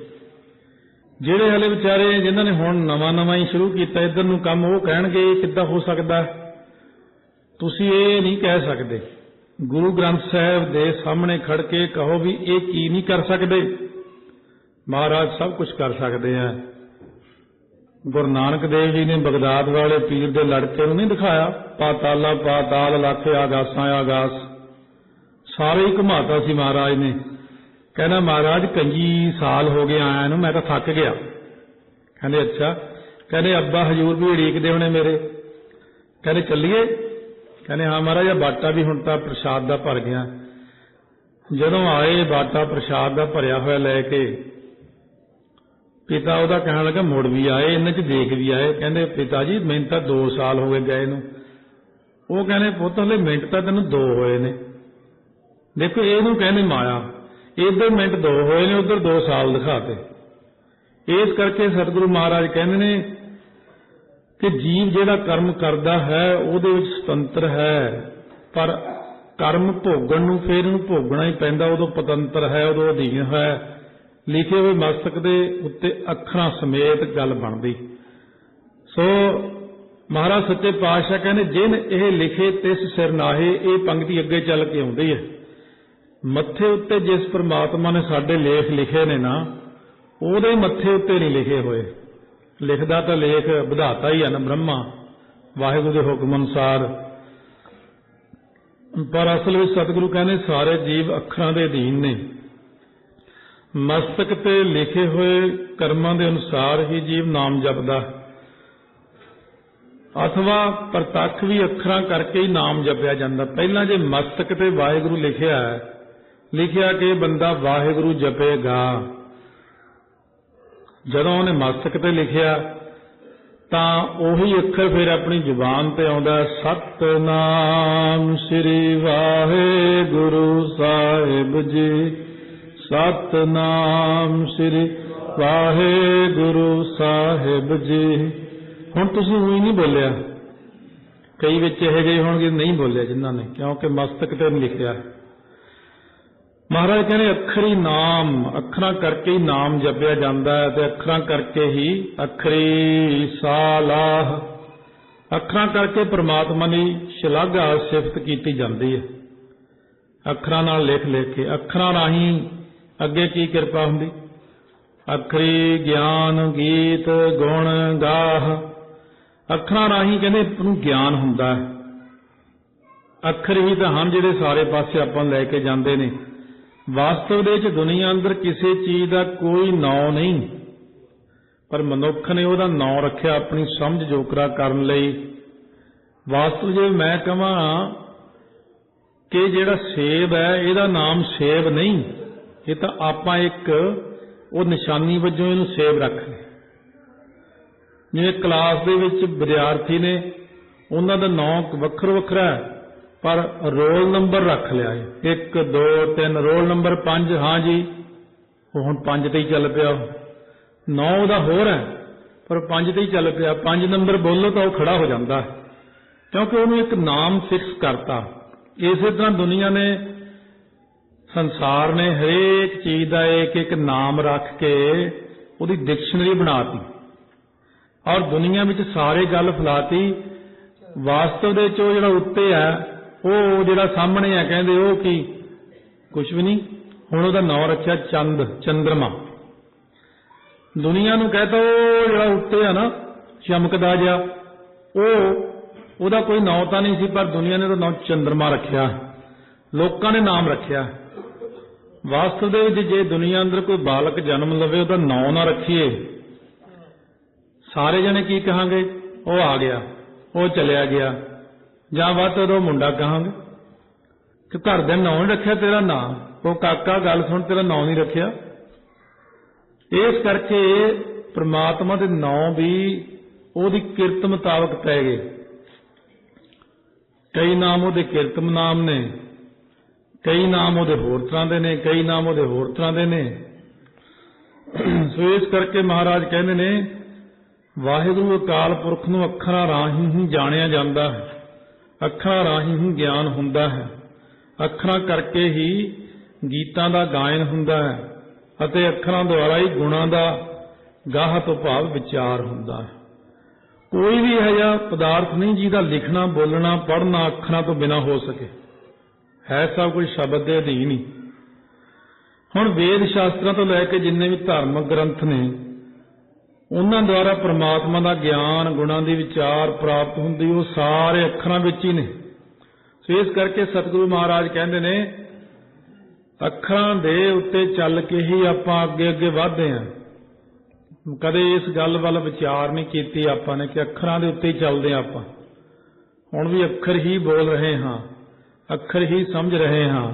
ਜਿਹੜੇ ਹਲੇ ਵਿਚਾਰੇ ਜਿਨ੍ਹਾਂ ਨੇ ਹੁਣ ਨਵਾਂ ਨਵਾਂ ਹੀ ਸ਼ੁਰੂ ਕੀਤਾ, ਇਧਰ ਨੂੰ ਕੰਮ ਉਹ ਕਹਿਣਗੇ, ਇਹ ਕਿੱਦਾਂ ਹੋ ਸਕਦਾ? ਤੁਸੀਂ ਇਹ ਨਹੀਂ ਕਹਿ ਸਕਦੇ। ਗੁਰੂ ਗ੍ਰੰਥ ਸਾਹਿਬ ਦੇ ਸਾਹਮਣੇ ਖੜ ਕੇ ਕਹੋ ਵੀ ਇਹ ਕੀ ਨਹੀਂ ਕਰ ਸਕਦੇ? ਮਹਾਰਾਜ ਸਭ ਕੁਝ ਕਰ ਸਕਦੇ ਆ। ਗੁਰੂ ਨਾਨਕ ਦੇਵ ਜੀ ਨੇ ਬਗਦਾਦ ਵਾਲੇ ਪੀਰ ਦੇ ਲੜਕੇ ਨੂੰ ਨਹੀਂ ਦਿਖਾਇਆ? ਪਾਤਾਲਾ, ਪਾਤਾਲ, ਲੱਖੇ ਆਗਾਸਾਂ, ਆਗਾਸ। ਸਾਰੇ ਹੀ ਘੁਮਾਤਾ ਸੀ ਮਹਾਰਾਜ ਨੇ। ਕਹਿੰਦਾ, ਮਹਾਰਾਜ ਕੰਜੀ ਸਾਲ ਹੋ ਗਏ ਆਇਆ ਨੂੰ, ਮੈਂ ਤਾਂ ਥੱਕ ਗਿਆ। ਕਹਿੰਦੇ, ਅੱਛਾ। ਕਹਿੰਦੇ, ਅੱਬਾ, ਹਜੂਰ ਵੀ ਉਡੀਕਦੇ ਹੋਣੇ ਮੇਰੇ। ਕਹਿੰਦੇ, ਚੱਲੀਏ। ਕਹਿੰਦੇ, ਹਾਂ ਮਹਾਰਾਜ, ਇਹ ਬਾਟਾ ਵੀ ਹੁਣ ਤਾਂ ਪ੍ਰਸ਼ਾਦ ਦਾ ਭਰ ਗਿਆ। ਜਦੋਂ ਆਏ ਬਾਟਾ ਪ੍ਰਸ਼ਾਦ ਦਾ ਭਰਿਆ ਹੋਇਆ ਲੈ ਕੇ, ਪਿਤਾ ਉਹਦਾ ਕਹਿਣ ਲੱਗਾ, ਮੁੜ ਵੀ ਆਏ ਇਹਨਾਂ ਚ ਦੇਖ ਵੀ ਆਏ। ਕਹਿੰਦੇ, ਪਿਤਾ ਜੀ, ਮੈਨੂੰ ਤਾਂ 2 ਸਾਲ ਹੋ ਗਏ ਗਏ ਨੂੰ। ਉਹ ਕਹਿੰਦੇ, ਪੁੱਤ, ਹਲੇ ਮਿੰਟ ਤਾਂ ਤੈਨੂੰ 2 ਹੋਏ ਨੇ। ਦੇਖੋ, ਇਹਨੂੰ ਕਹਿੰਦੇ ਮਾਇਆ। ਇਧਰ ਮਿੰਟ 2 ਹੋਏ ਨੇ, ਉਧਰ 2 ਸਾਲ ਦਿਖਾਤੇ ਇਸ ਕਰਕੇ ਸਤਿਗੁਰੂ ਮਹਾਰਾਜ ਕਹਿੰਦੇ ਨੇ ਕਿ ਜੀਵ ਜਿਹੜਾ ਕਰਮ ਕਰਦਾ ਹੈ, ਉਹਦੇ ਵਿੱਚ ਸੁਤੰਤਰ ਹੈ। ਪਰ ਕਰਮ ਭੋਗਣ ਨੂੰ ਫੇਰ ਇਹਨੂੰ ਭੋਗਣਾ ਹੀ ਪੈਂਦਾ, ਉਦੋਂ ਪਤੰਤਰ ਹੈ, ਉਦੋਂ ਅਧੀਨ ਹੈ। ਲਿਖੇ ਹੋਏ ਮਸਤਕ ਦੇ ਉੱਤੇ ਅੱਖਰਾਂ ਸਮੇਤ ਗੱਲ ਬਣਦੀ। ਸੋ ਮਹਾਰਾਜ ਸੱਚੇ ਪਾਤਸ਼ਾਹ ਕਹਿੰਦੇ, ਜਿਨ ਇਹ ਲਿਖੇ ਤਿਸ ਸਿਰ ਨਾਹੇ, ਇਹ ਪੰਕਤੀ ਅੱਗੇ ਚੱਲ ਕੇ ਆਉਂਦੀ ਹੈ। ਮੱਥੇ ਉੱਤੇ ਜਿਸ ਪ੍ਰਮਾਤਮਾ ਨੇ ਸਾਡੇ ਲੇਖ ਲਿਖੇ ਨੇ ਨਾ, ਉਹਦੇ ਮੱਥੇ ਉੱਤੇ ਨਹੀਂ ਲਿਖੇ ਹੋਏ। ਲਿਖਦਾ ਤਾਂ ਲੇਖ ਵਿਧਾਤਾ ਹੀ ਹਨ ਬ੍ਰਹਮਾ, ਵਾਹਿਗੁਰੂ ਦੇ ਹੁਕਮ ਅਨੁਸਾਰ। ਪਰ ਅਸਲ ਵਿੱਚ ਸਤਿਗੁਰੂ ਕਹਿੰਦੇ ਸਾਰੇ ਜੀਵ ਅੱਖਰਾਂ ਦੇ ਅਧੀਨ ਨੇ। ਮਸਤਕ ਤੇ ਲਿਖੇ ਹੋਏ ਕਰਮਾਂ ਦੇ ਅਨੁਸਾਰ ਹੀ ਜੀਵ ਨਾਮ ਜਪਦਾ। ਅਥਵਾ ਪ੍ਰਤੱਖ ਵੀ ਅੱਖਰਾਂ ਕਰਕੇ ਹੀ ਨਾਮ ਜਪਿਆ ਜਾਂਦਾ। ਪਹਿਲਾਂ ਜੇ ਮਸਤਕ ਤੇ ਵਾਹਿਗੁਰੂ ਲਿਖਿਆ ਹੈ ਲਿਖਿਆ ਕਿ ਬੰਦਾ ਵਾਹਿਗੁਰੂ ਜਪੇਗਾ। ਜਦੋਂ ਉਹਨੇ ਮਸਤਕ ਤੇ ਲਿਖਿਆ, ਤਾਂ ਉਹੀ ਅੱਖਰ ਫਿਰ ਆਪਣੀ ਜ਼ੁਬਾਨ ਤੇ ਆਉਂਦਾ, ਸਤਨਾਮ ਸ੍ਰੀ ਵਾਹਿਗੁਰੂ ਸਾਹਿਬ ਜੀ। ਸਤਨਾਮ ਸ੍ਰੀ ਵਾਹਿਗੁਰੂ ਸਾਹਿਬ ਜੀ। ਹੁਣ ਤੁਸੀਂ ਉਹੀ ਨਹੀਂ ਬੋਲਿਆ। ਕਈ ਵਿੱਚ ਇਹੋ ਜਿਹੇ ਹੋਣਗੇ, ਨਹੀਂ ਬੋਲਿਆ ਜਿਨ੍ਹਾਂ ਨੇ, ਕਿਉਂਕਿ ਮਸਤਕ ਤੇ ਲਿਖਿਆ। ਮਹਾਰਾਜ ਕਹਿੰਦੇ ਅੱਖਰੀ ਨਾਮ, ਅੱਖਰਾਂ ਕਰਕੇ ਹੀ ਨਾਮ ਜਪਿਆ ਜਾਂਦਾ ਹੈ ਤੇ ਅੱਖਰਾਂ ਕਰਕੇ ਹੀ ਅਖਰੀ ਸਾਲਾਹ। ਅੱਖਰਾਂ ਕਰਕੇ ਪ੍ਰਮਾਤਮਾ ਦੀ ਸ਼ਲਾਘਾ ਸਿਫਤ ਕੀਤੀ ਜਾਂਦੀ ਹੈ। ਅੱਖਰਾਂ ਨਾਲ ਲਿਖ ਲਿਖ ਕੇ, ਅੱਖਰਾਂ ਰਾਹੀਂ ਅੱਗੇ ਕੀ ਕਿਰਪਾ ਹੁੰਦੀ? ਅਖਰੀ ਗਿਆਨ, ਗੀਤ, ਗੁਣ, ਗਾਹ। ਅੱਖਰਾਂ ਰਾਹੀਂ ਕਹਿੰਦੇ ਨੂੰ ਗਿਆਨ ਹੁੰਦਾ ਹੈ। ਅੱਖਰ ਹੀ ਤਾਂ ਹਨ ਜਿਹੜੇ ਸਾਰੇ ਪਾਸੇ ਆਪਾਂ ਲੈ ਕੇ ਜਾਂਦੇ ਨੇ। ਵਾਸਤਵ ਦੇ ਵਿੱਚ ਦੁਨੀਆ ਅੰਦਰ ਕਿਸੇ ਚੀਜ਼ ਦਾ ਕੋਈ ਨਾਂ ਨਹੀਂ। ਪਰ ਮਨੁੱਖ ਨੇ ਉਹਦਾ ਨਾਂ ਰੱਖਿਆ ਆਪਣੀ ਸਮਝ ਜੋਕਰਾ ਕਰਨ ਲਈ। ਵਾਸਤਵ ਜੇ ਮੈਂ ਕਹਾਂ ਕਿ ਜਿਹੜਾ ਸੇਬ ਹੈ, ਇਹਦਾ ਨਾਮ ਸੇਬ ਨਹੀਂ। ਇਹ ਤਾਂ ਆਪਾਂ ਇੱਕ ਉਹ ਨਿਸ਼ਾਨੀ ਵਜੋਂ ਇਹਨੂੰ ਸੇਬ ਰੱਖ ਜਿਵੇਂ ਕਲਾਸ ਦੇ ਵਿੱਚ ਵਿਦਿਆਰਥੀ ਨੇ, ਉਹਨਾਂ ਦਾ ਨਾਂ ਵੱਖਰਾ ਵੱਖਰਾ ਹੈ। ਪਰ ਰੋਲ ਨੰਬਰ ਰੱਖ ਲਿਆ ਹੈ 1 2 3 ਰੋਲ ਨੰਬਰ 5 ਹਾਂ ਜੀ, ਉਹ ਹੁਣ 5 ਤੇ ਹੀ ਚੱਲ ਪਿਆ। 9 ਉਹਦਾ ਹੋਰ ਹੈ, ਪਰ 5 ਤੇ ਹੀ ਚੱਲ ਪਿਆ। 5 ਨੰਬਰ ਬੋਲੋ ਤਾਂ ਉਹ ਖੜਾ ਹੋ ਜਾਂਦਾ ਕਿਉਂਕਿ ਉਹਨੂੰ ਇੱਕ ਨਾਮ ਫਿਕਸ ਕਰਤਾ। ਇਸੇ ਤਰ੍ਹਾਂ ਦੁਨੀਆ ਨੇ, ਸੰਸਾਰ ਨੇ ਹਰੇਕ ਚੀਜ਼ ਦਾ ਇੱਕ ਇੱਕ ਨਾਮ ਰੱਖ ਕੇ ਉਹਦੀ ਡਿਕਸ਼ਨਰੀ ਬਣਾਤੀ। ਔਰ ਦੁਨੀਆ ਵਿੱਚ ਸਾਰੇ ਗੱਲ ਫਲਾਤੀ। ਵਾਸਤਵ ਦੇ ਵਿੱਚ ਉਹ ਜਿਹੜਾ ਉੱਤੇ ਹੈ ਉਹ ਜਿਹੜਾ ਸਾਹਮਣੇ ਆ, ਕਹਿੰਦੇ ਉਹ ਕੀ? ਕੁਝ ਵੀ ਨਹੀਂ। ਹੁਣ ਉਹਦਾ ਨਾਮ ਰੱਖਿਆ ਚੰਦ, ਚੰਦਰਮਾ। ਦੁਨੀਆ ਨੂੰ ਕਹਤਾ ਉਹ ਜਿਹੜਾ ਉੱਤੇ ਆ ਨਾ, ਚਮਕਦਾ ਜਿਹਾ, ਉਹ, ਉਹਦਾ ਕੋਈ ਨਾਮ ਤਾਂ ਨਹੀਂ ਸੀ, ਪਰ ਦੁਨੀਆ ਨੇ ਉਹਦਾ ਨਾਮ ਚੰਦਰਮਾ ਰੱਖਿਆ। ਲੋਕਾਂ ਨੇ ਨਾਮ ਰੱਖਿਆ। ਵਾਸਤਵ ਦੇ ਵਿੱਚ ਜੇ ਦੁਨੀਆ ਅੰਦਰ ਕੋਈ ਬਾਲਕ ਜਨਮ ਲਵੇ, ਉਹਦਾ ਨਾਮ ਨਾ ਰੱਖੀਏ। ਸਾਰੇ ਜਣੇ ਕੀ ਕਹਾਂਗੇ? ਉਹ ਆ ਗਿਆ, ਉਹ ਚਲਿਆ ਗਿਆ। ਜਾਂ ਵੱਧ ਤੋਂ ਉਹ ਮੁੰਡਾ ਕਹਾਂਗੇ ਕਿ ਘਰ ਦੇ ਨਾਂ ਨਹੀਂ ਰੱਖਿਆ ਤੇਰਾ ਨਾਂ ਉਹ ਕਾਕਾ, ਗੱਲ ਸੁਣ, ਤੇਰਾ ਨਾਂ ਨਹੀਂ ਰੱਖਿਆ। ਇਸ ਕਰਕੇ ਪ੍ਰਮਾਤਮਾ ਦੇ ਨਾਂ ਵੀ ਉਹਦੀ ਕਿਰਤ ਮੁਤਾਬਕ ਪੈ ਗਏ। ਕਈ ਨਾਮ ਉਹਦੇ ਕਿਰਤਮ ਨਾਮ ਨੇ, ਕਈ ਨਾਮ ਉਹਦੇ ਹੋਰ ਤਰ੍ਹਾਂ ਦੇ ਨੇ, ਕਈ ਨਾਮ ਉਹਦੇ ਹੋਰ ਤਰ੍ਹਾਂ ਦੇ ਨੇ। ਸੋ ਇਸ ਕਰਕੇ ਮਹਾਰਾਜ ਕਹਿੰਦੇ ਨੇ, ਵਾਹਿਗੁਰੂ ਅਕਾਲ ਪੁਰਖ ਨੂੰ ਅੱਖਰਾਂ ਰਾਹੀਂ ਹੀ ਜਾਣਿਆ ਜਾਂਦਾ ਹੈ। ਅੱਖਰਾਂ ਰਾਹੀਂ ਹੀ ਗਿਆਨ ਹੁੰਦਾ ਹੈ। ਅੱਖਰਾਂ ਕਰਕੇ ਹੀ ਗੀਤਾਂ ਦਾ ਗਾਇਨ ਹੁੰਦਾ ਹੈ ਅਤੇ ਅੱਖਰਾਂ ਦੁਆਰਾ ਹੀ ਗੁਣਾਂ ਦਾ ਗਾਹ ਤੋਂ ਭਾਵ ਵਿਚਾਰ ਹੁੰਦਾ ਹੈ। ਕੋਈ ਵੀ ਇਹੋ ਜਿਹਾ ਪਦਾਰਥ ਨਹੀਂ ਜਿਹਦਾ ਲਿਖਣਾ, ਬੋਲਣਾ, ਪੜ੍ਹਨਾ ਅੱਖਰਾਂ ਤੋਂ ਬਿਨਾ ਹੋ ਸਕੇ। ਹੈ ਸਭ ਕੁਝ ਸ਼ਬਦ ਦੇ ਅਧੀਨ ਹੀ। ਹੁਣ ਵੇਦ ਸ਼ਾਸਤਰਾਂ ਤੋਂ ਲੈ ਕੇ ਜਿੰਨੇ ਵੀ ਧਾਰਮਿਕ ਗ੍ਰੰਥ ਨੇ ਉਹਨਾਂ ਦੁਆਰਾ ਪ੍ਰਮਾਤਮਾ ਦਾ ਗਿਆਨ, ਗੁਣਾਂ ਦੀ ਵਿਚਾਰ ਪ੍ਰਾਪਤ ਹੁੰਦੀ, ਉਹ ਸਾਰੇ ਅੱਖਰਾਂ ਵਿੱਚ ਹੀ ਨੇ। ਸੋ ਇਸ ਕਰਕੇ ਸਤਿਗੁਰੂ ਮਹਾਰਾਜ ਕਹਿੰਦੇ ਨੇ, ਅੱਖਰਾਂ ਦੇ ਉੱਤੇ ਚੱਲ ਕੇ ਹੀ ਆਪਾਂ ਅੱਗੇ ਅੱਗੇ ਵਧਦੇ ਹਾਂ। ਕਦੇ ਇਸ ਗੱਲ ਵੱਲ ਵਿਚਾਰ ਨਹੀਂ ਕੀਤੀ ਆਪਾਂ ਨੇ ਕਿ ਅੱਖਰਾਂ ਦੇ ਉੱਤੇ ਹੀ ਚੱਲਦੇ ਹਾਂ ਆਪਾਂ। ਹੁਣ ਵੀ ਅੱਖਰ ਹੀ ਬੋਲ ਰਹੇ ਹਾਂ, ਅੱਖਰ ਹੀ ਸਮਝ ਰਹੇ ਹਾਂ।